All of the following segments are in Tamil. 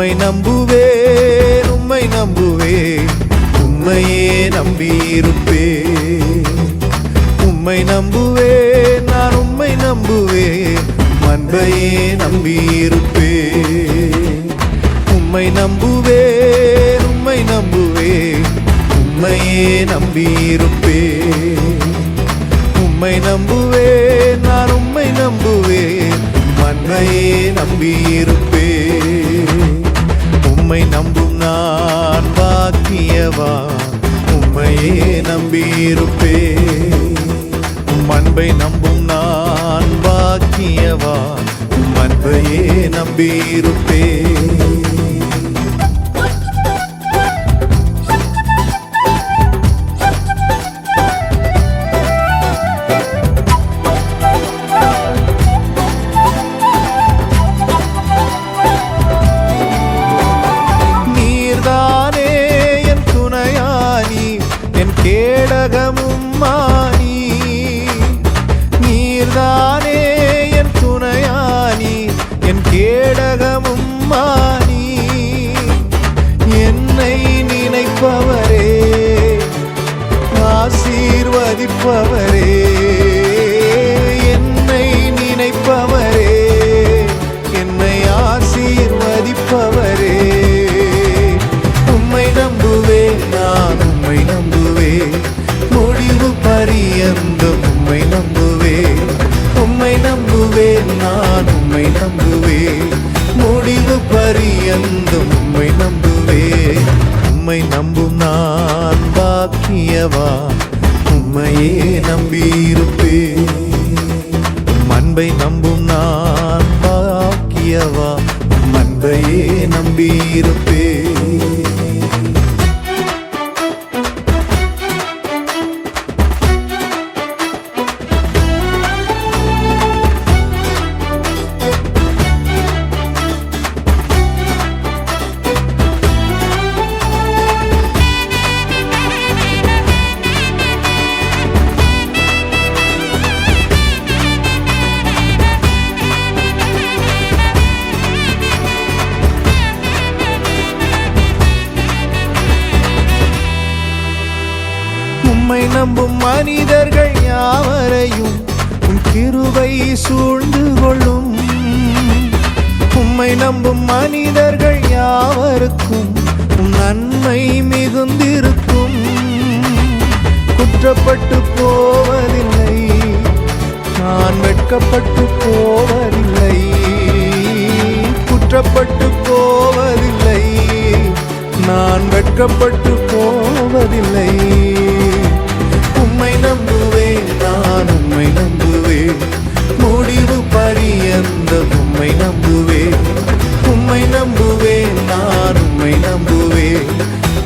உம்மை நம்புவே உம்மை நம்புவே உம்மையே நம்பியிருப்பே உம்மை நம்புவே நான் உம்மை நம்புவே அன்பையே நம்பியிருப்பே உம்மை நம்புவே உம்மை நம்புவே உம்மையே நம்பியிருப்பே உம்மை நம்புவே நான் உம்மை நம்புவே அன்பையே நம்பியிருப்பே பாக்கியவா உம்மையே நம்பியிருப்பே உம் அன்பை நம்பும் நான் பாக்கியவா உம் அன்பையே நம்பியிருப்பே உலகமும் மாணி நீர்தானே என் துணையானி என் கேடகமும் மாணி என்னை நினைப்பவரே ஆசீர்வதிப்பவரே. பரியந்தம் உம்மை நம்புவேன். உம்மை நம்பும் நான் பாக்கியவா? உம்மையே நம்பியிருப்பேன் அன்பை நம்பும் நான் பாக்கியவா? அன்பையே நம்பியிருப்பேன் மனிதர்கள் யாவரையும் உம் கிருபை சூழ்ந்து கொள்ளும். உம்மை நம்பும் மனிதர்கள் யாவருக்கும் உம் நன்மை மிகுந்திருக்கும். குற்றப்பட்டு போவதில்லை நான் வெட்கப்பட்டு போவதில்லை. குற்றப்பட்டு போவதில்லை நான் வெட்கப்பட்டு போவதில்லை. உம்மை நம்புவேன். முடிவு பரியந்த உம்மை நம்புவேன். உம்மை நம்புவேன் நான் உம்மை நம்புவேன்.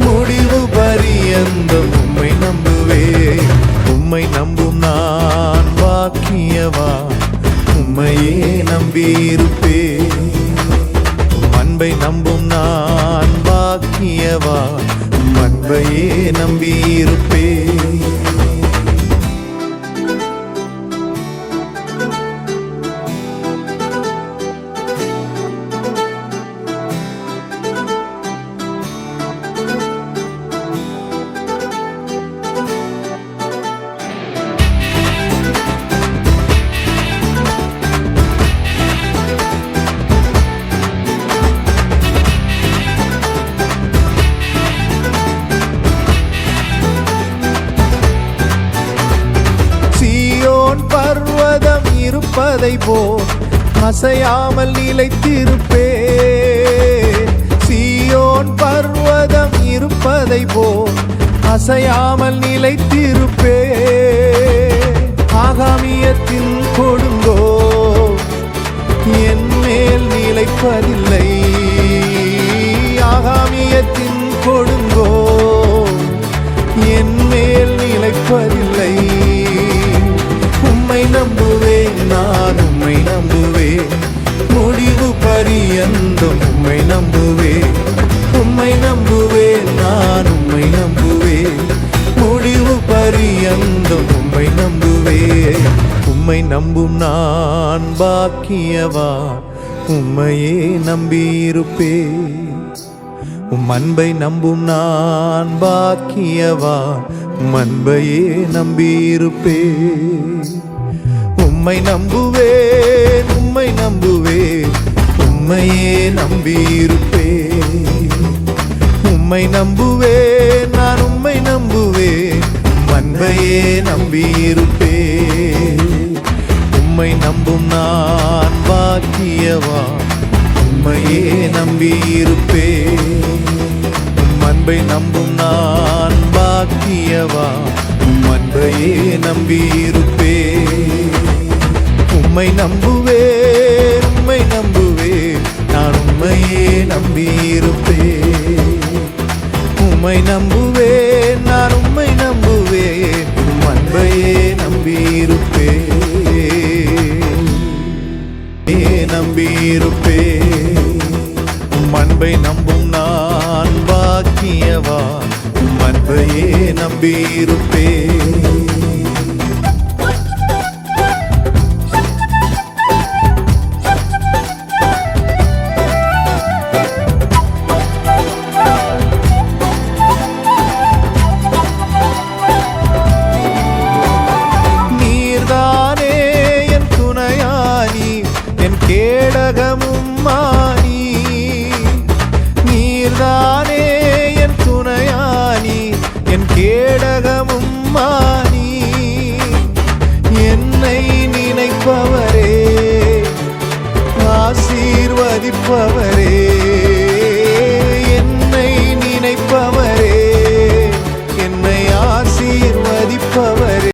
முடிவு பரியந்த உம்மை நம்புவேன். உம்மை நம்பும் நான் வாக்கியவா உம்மையே நம்பியிருப்பேன். அன்பை நம்பும் நான் பாக்கியவா? அன்பையே நம்பியிருப்பேன். இருப்பதை போல் அசையாமல் நிலைத்திருப்பே. சீயோன் பர்வதம் இருப்பதை போல் அசையாமல் நிலைத்திருப்பே. ஆகாமியத்தின் கொடுங்கோ. என் மேல் நிலைப்பதில்லை. ஆகாமியத்தின் கொடு பரியந்தம் உம்மை நம்புவேன். உம்மை நம்பும் நான் பாக்கியவா? உம்மையே நம்பியிருப்பே உம் அன்பை நம்பும் நான் பாக்கியவா? உம் அன்பையே நம்பியிருப்பே உம்மை நம்புவேன் உம்மை நம்புவேன். உம்மையே நம்பியிருப்பே உம்மை நம்புவேன் கிருபையே நம்பியிருப்பே உம்மை நம்பும் நான் பாக்கியவா? உம்மையே நம்பியிருப்பே உம் அன்பை நம்பும் நான் பாக்கியவா? உம் அன்பையே நம்பியிருப்பே உம்மை நம்பும் நம்பியிருப்பே. உம் அன்பை நம்பும் நான் பாக்கியவா? உம் அன்பையே நம்பியிருப்பேன் உலகமும் மாணி நீர்தானே என் துணையானி என் கேடகமும் மாணி என்னை நினைப்பவரே ஆசீர்வதிப்பவர்.